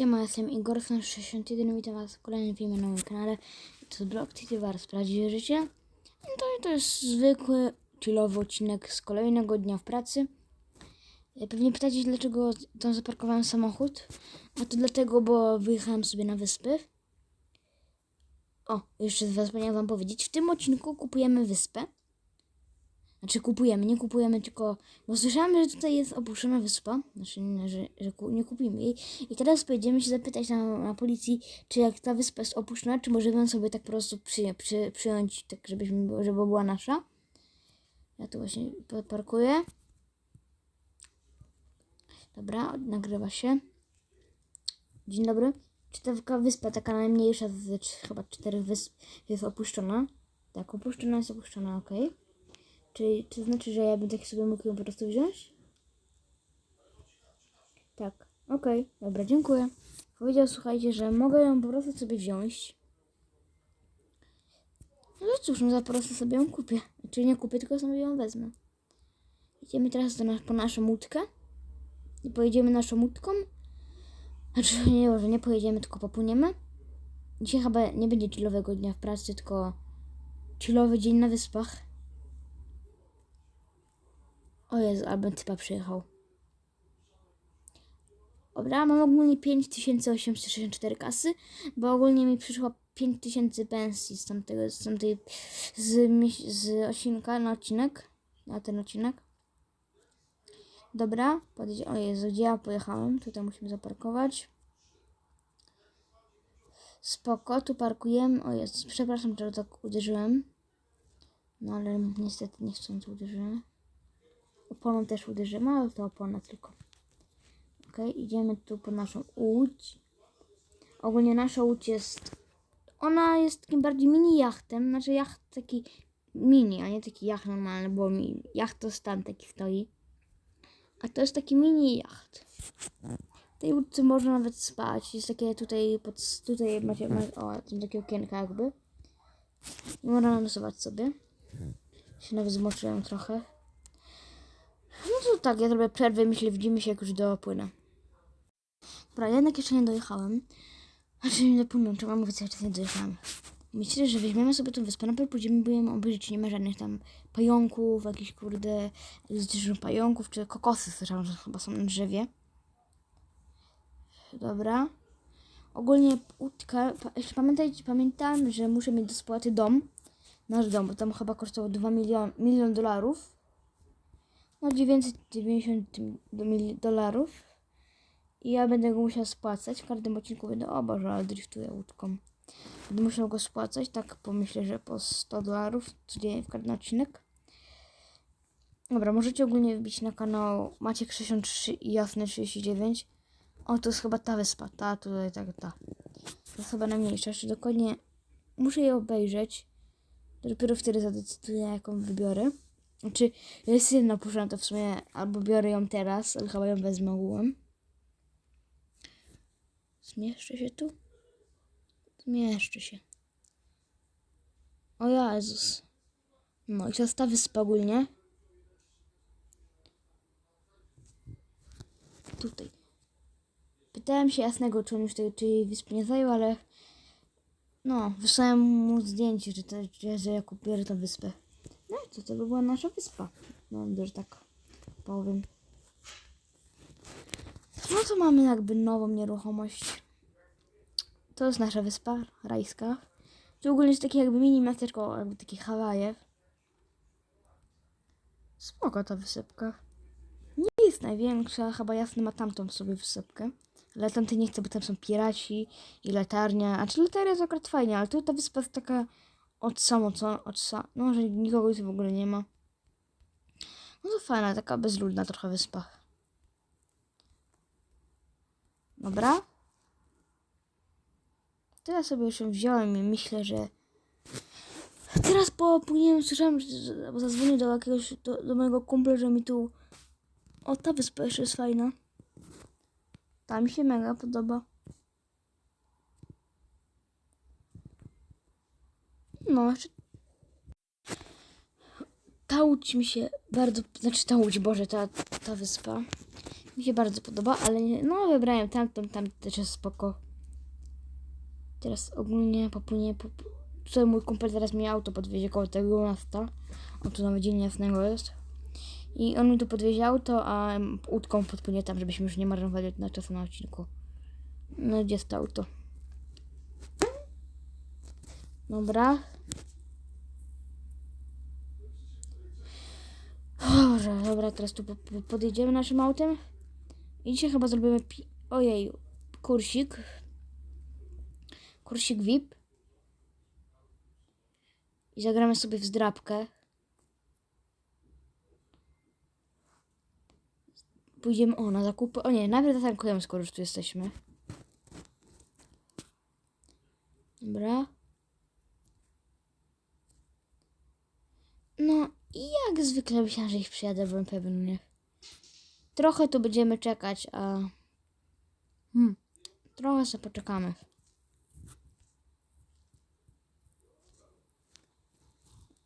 Siema, jestem Igor, 61 witam was w kolejnym filmie na moim kanale. To jest Block City Wars, prawdziwe życie. No to, to jest zwykły, chillowy odcinek z kolejnego dnia w pracy. E, Pewnie pytacie, dlaczego tam zaparkowałem samochód. A to dlatego, bo wyjechałem sobie na wyspy. O, jeszcze zapomniałem wam powiedzieć. W tym odcinku kupujemy wyspę. Znaczy kupujemy, nie kupujemy, tylko... Bo słyszałem, że tutaj jest opuszczona wyspa. Znaczy, że, że nie kupimy jej. I teraz pojedziemy się zapytać na, na policji, czy jak ta wyspa jest opuszczona, czy możemy sobie tak po prostu przy, przy, przyjąć, tak żebyśmy, żeby była nasza. Ja tu właśnie parkuję. Dobra, nagrywa się. Dzień dobry. Czy ta wyspa, taka najmniejsza z chyba czterech wysp jest opuszczona? Tak, opuszczona jest opuszczona, okej. Czy to znaczy, że ja bym tak sobie mógł ją po prostu wziąć? Tak, okej, dobra, dziękuję. Powiedział, słuchajcie, że mogę ją po prostu sobie wziąć. No cóż, no za po prostu sobie ją kupię. Czyli nie kupię, tylko sobie ją wezmę. Idziemy teraz do nas, po naszą łódkę. I pojedziemy naszą łódką. Znaczy, nie, może nie pojedziemy, tylko popłyniemy. Dzisiaj chyba nie będzie chillowego dnia w pracy, tylko chillowy dzień na wyspach. O Jezu, albo typa przyjechał. Dobra, mam ogólnie 5864 kasy, bo ogólnie mi przyszło 5000 pensji z tamtego, z tamtej, z, z odcinka na odcinek, na ten odcinek. Dobra, podjedzie, o Jezu, gdzie ja pojechałem? Tutaj musimy zaparkować. Spoko, tu parkujemy. O Jezu, przepraszam, że tak uderzyłem. No ale niestety niechcący uderzyłem. Oponą też uderzymy, ale to opona tylko. Ok, idziemy tu po naszą łódź. Ogólnie nasza łódź jest. Ona jest takim bardziej mini jachtem. Znaczy jacht taki mini, a nie taki jacht normalny, bo mi, jacht to stan taki stoi. A to jest taki mini jacht. W tej łódce można nawet spać. Jest takie tutaj, pod, tutaj macie, o, tam takie okienka jakby. I można narysować sobie. Się nawet zmoczyłem trochę. No to tak, ja zrobię przerwę, myślę, widzimy się jak już dopłynę. Dobra, jednak jeszcze nie dojechałem. Znaczy nie dopłynąłem, trzeba mówić czas nie dojechałem. Myślę, że weźmiemy sobie tą wyspę, najpierw pójdziemy, będziemy obejrzeć, nie ma żadnych tam pająków, jakichś kurde, egzotycznych pająków, czy kokosy słyszałam, że chyba są na drzewie. Dobra. Ogólnie pa, jeszcze pamiętajcie, pamiętam, że muszę mieć do spłaty dom. Nasz dom, bo tam chyba kosztował 2 milion, milion dolarów. No 990 do mil- dolarów. I ja będę go musiał spłacać. W każdym odcinku będę, o Boże, ale driftuję łódką. Będę musiał go spłacać, tak pomyślę, że po 100 dolarów codziennie w każdy odcinek. Dobra, możecie ogólnie wbić na kanał Maciek 63 i Jasne 39. O, to jest chyba ta wyspa, ta, tutaj, tak, ta. To jest chyba najmniejsza, jeszcze dokładnie muszę je obejrzeć. Dopiero wtedy zadecyduję, jaką wybiorę. Znaczy, jest jedna to w sumie albo biorę ją teraz, ale chyba ją wezmę ogółem. Zmieszczę się tu? Zmieszczę się. O Jezus. No i ta wyspa ogólnie. Tutaj. Pytałem się jasnego, czy on już tej, tej wyspy nie zajął, ale no, wysłałem mu zdjęcie, że, to, że ja kupię tę wyspę. To, to by była nasza wyspa. No, że tak powiem. No to mamy jakby nową nieruchomość. To jest nasza wyspa rajska. Tu ogólnie jest takie jakby mini miasteczko, jakby takie Hawaje. Spoko ta wysypka. Nie jest największa, chyba jasny ma tamtą sobie wysypkę. Ale tamtej nie chcę, bo tam są piraci i latarnia. A czy latarnia jest akurat fajnie, ale tu ta wyspa jest taka od samo, co? Od sa no, że nikogo tu w ogóle nie ma. No to fajna, taka bezludna trochę wyspa. Dobra. Ja sobie już ją wziąłem i myślę, że teraz popłyniemy, słyszałem, że zadzwonił do jakiegoś, do, do mojego kumpla, że mi tu o, ta wyspa jeszcze jest fajna. Ta mi się mega podoba. No, ta łódź mi się bardzo, znaczy ta łódź, Boże, ta, ta wyspa Mi się bardzo podoba, ale nie, no wybrałem tamtą, tam też jest spoko. Teraz ogólnie popłynie, pop... tutaj mój kumpel teraz mi auto podwiezie koło tego miasta. On tu nawet dzień jasnego jest. I on mi tu podwiezie auto, a łódką podpłynie tam, żebyśmy już nie marnowali na czasu na odcinku. No gdzie jest to auto? Dobra. Dobrze, dobra, teraz tu po- po- podjedziemy naszym autem. I dzisiaj chyba zrobimy. Ojej, kursik. Kursik VIP. I zagramy sobie w zdrabkę. Pójdziemy o na zakupy. O nie, najpierw zatankujemy, skoro już tu jesteśmy. Dobra. No i zwykle myślałam, że ich przyjadę, byłem pewny, nie? Trochę tu będziemy czekać, a... Hmm. Trochę sobie poczekamy.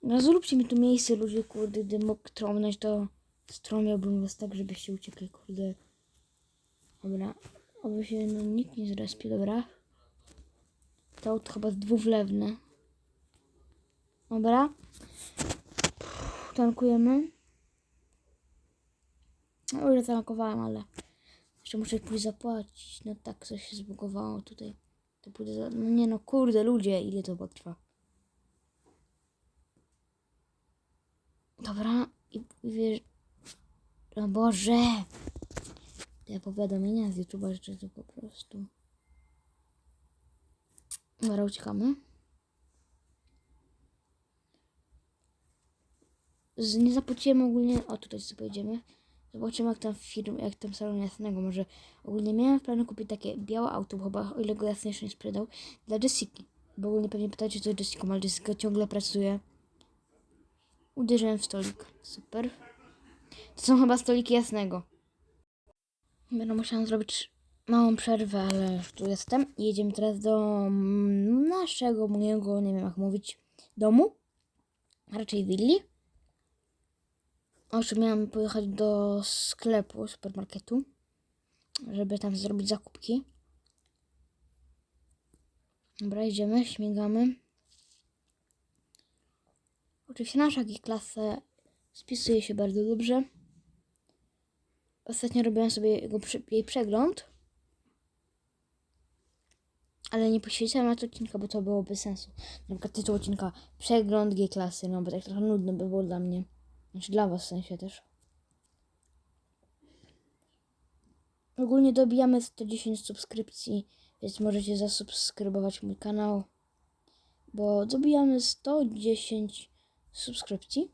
No zróbcie mi tu miejsce, ludzie, kurde, gdy mógł trąbnąć, to stromiałbym was tak, żebyście uciekli, kurde. Dobra. Oby się no, nikt nie zrespi, dobra. To chyba dwuwlewne. Dobra. Tankujemy. No już zatankowałem, ale jeszcze muszę pójść zapłacić. No tak, coś się zbugowało tutaj. To pójdę za... No nie no, kurde, ludzie, ile to potrwa. Dobra, i wiesz... O Boże! Te powiadomienia z YouTube'a, to po prostu... Dobra, uciekamy. Z, nie zapłaciłem ogólnie... O, tutaj sobie pojedziemy. Zobaczymy jak tam firm, jak tam salon jasnego. Może ogólnie miałem w planie kupić takie białe auto, chyba o ile go jasny jeszcze nie sprzedał, dla Jessiki. Bo ogólnie pewnie pytacie, co Jessica, ale Jessica ciągle pracuje. Uderzyłem w stolik. Super. To są chyba stoliki jasnego. Będę musiała zrobić małą przerwę, ale już tu jestem. Jedziemy teraz do naszego, mojego, nie wiem jak mówić, domu. Raczej willi. O, Jeszcze miałam pojechać do sklepu, supermarketu, żeby tam zrobić zakupki. Dobra, idziemy, śmigamy. Oczywiście nasza G-klasa spisuje się bardzo dobrze. Ostatnio robiłam sobie jego, jej przegląd. Ale nie poświęcałam na to odcinka, bo to byłoby sensu. Na przykład tytuł odcinka Przegląd G-klasy, no bo tak trochę nudno by było dla mnie. Znaczy dla was w sensie też. Ogólnie dobijamy 110 subskrypcji, więc możecie zasubskrybować mój kanał. Bo dobijamy 110 subskrypcji.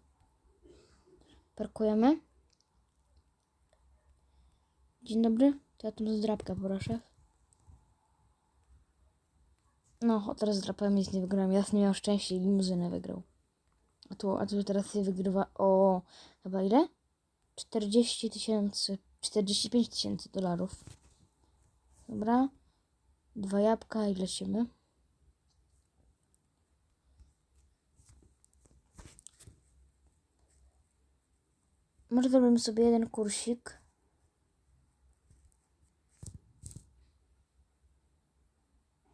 Parkujemy. Dzień dobry, to ja tą zdrabkę proszę. No, teraz zdrapałem nic nie wygrałem. Jasny miał szczęście i limuzynę wygrał. A tu, a tu teraz się wygrywa o chyba ile? 40 tysięcy, 45 tysięcy dolarów. Dobra. Dwa jabłka i lecimy. Może zrobimy sobie jeden kursik.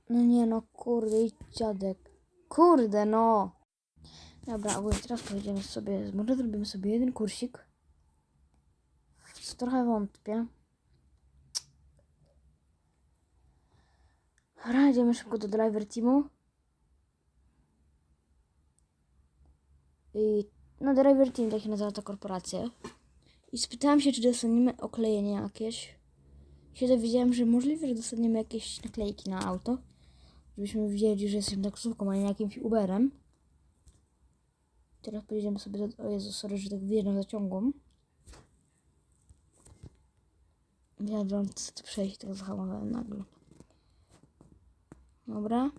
No nie no, kurde, idź dziadek. Kurde no. Dobra, ogólnie teraz pojedziemy sobie, może zrobimy sobie jeden kursik. Co trochę wątpię. Dobra, idziemy szybko do driver teamu. I no driver team, tak się nazywa ta korporacja. I spytałam się, czy dostaniemy oklejenie jakieś. Się dowiedziałam, że możliwe, że dostaniemy jakieś naklejki na auto. Żebyśmy wiedzieli, że jesteśmy taksówką, a nie jakimś Uberem. Teraz pojedziemy sobie do... O Jezu, sorry, że tak wjeżdżam za ciągłą. Wiadomo, co to przejść, tak zahamowałem nagle. Dobra.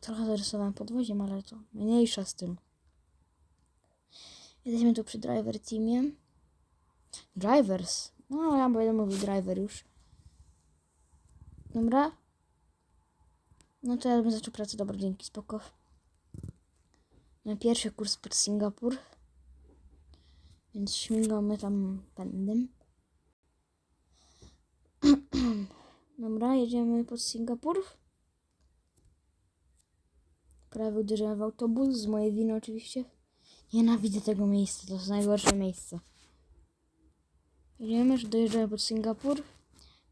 Trochę zarysowałem podwoziem, ale to mniejsza z tym. Jesteśmy tu przy driver teamie. Drivers. No, ja będę mówił driver już. Dobra. No to ja bym zaczął pracę. Dobra, dzięki, spoko. Mam pierwszy kurs pod Singapur. Więc śmigamy tam pędem. Dobra, jedziemy pod Singapur. Prawie uderzyłem w autobus, z mojej winy oczywiście. Nienawidzę tego miejsca, to jest najgorsze miejsce. Jedziemy, że dojeżdżamy pod Singapur.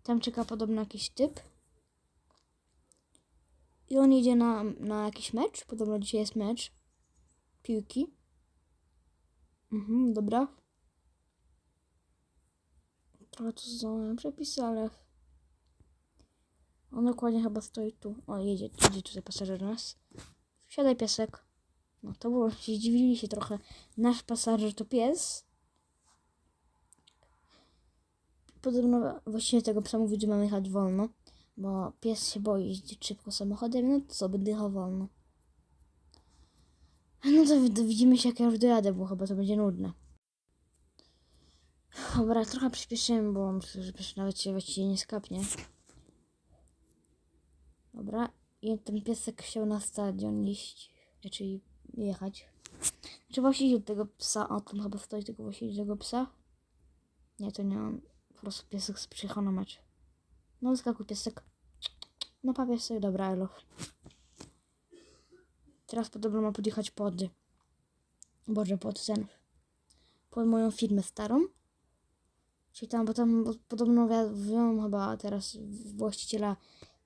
Tam czeka podobno jakiś typ. I on jedzie na, na jakiś mecz. Podobno dzisiaj jest mecz. Piłki. Mhm, dobra. Trochę tu są przepisy, ale... On dokładnie chyba stoi tu. O, jedzie, jedzie tutaj pasażer nas. Siadaj piesek. No to było, się zdziwili się trochę. Nasz pasażer to pies. Podobno właściwie tego psa mówi, że mamy jechać wolno. Bo pies się boi jeździć szybko samochodem, no to co, będę jechał wolno. No to, widzimy się jak ja już dojadę, bo chyba to będzie nudne. Dobra, trochę przyspieszyłem, bo myślę, że nawet się właściwie nie skapnie. Dobra, i ten piesek chciał na stadion iść, raczej jechać. Czy właściciel tego psa, o tam chyba stoi tego właściciel tego psa? Nie, to nie on. Po prostu piesek przyjechał na mecz. No skakuj piesek. No pa piesek, dobra, elo. Teraz podobno ma podjechać pod... Boże, pod ten... Pod moją firmę starą. Czyli tam, bo tam podobno wiem chyba teraz właściciela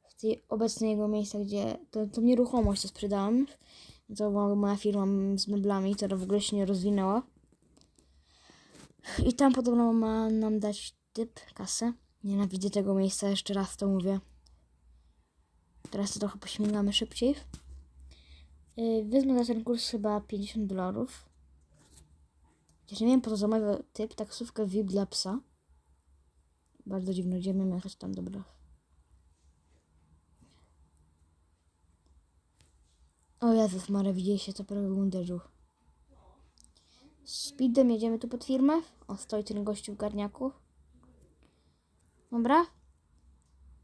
w tej obecnej jego miejsca, gdzie to, to nieruchomość, co sprzedałem. To była moja firma z meblami, która w ogóle się nie rozwinęła. I tam podobno ma nam dać typ, kasę. Nienawidzę tego miejsca, jeszcze raz to mówię. Teraz to trochę pośmigamy szybciej. Yy, Wezmę na ten kurs chyba 50 dolarów. Chociaż nie wiem po co zamawiał typ taksówkę VIP dla psa. Bardzo dziwno, gdzie mamy jechać tam, dobra. O Jezus Maria, widzieliście co prawie uderzył. Speedem jedziemy tu pod firmę. O, stoi ten gościu w garniaku. Dobra.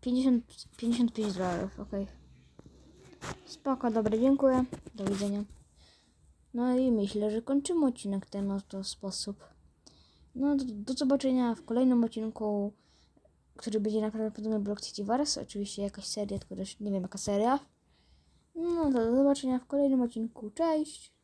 50, 55 dolarów, okej. Spoko, dobra, dziękuję. Do widzenia. No i myślę, że kończymy odcinek ten oto sposób. No, do, do zobaczenia w kolejnym odcinku, który będzie naprawdę Block City Wars. Oczywiście jakaś seria, tylko też nie wiem jaka seria. No, do zobaczenia w kolejnym odcinku. Cześć!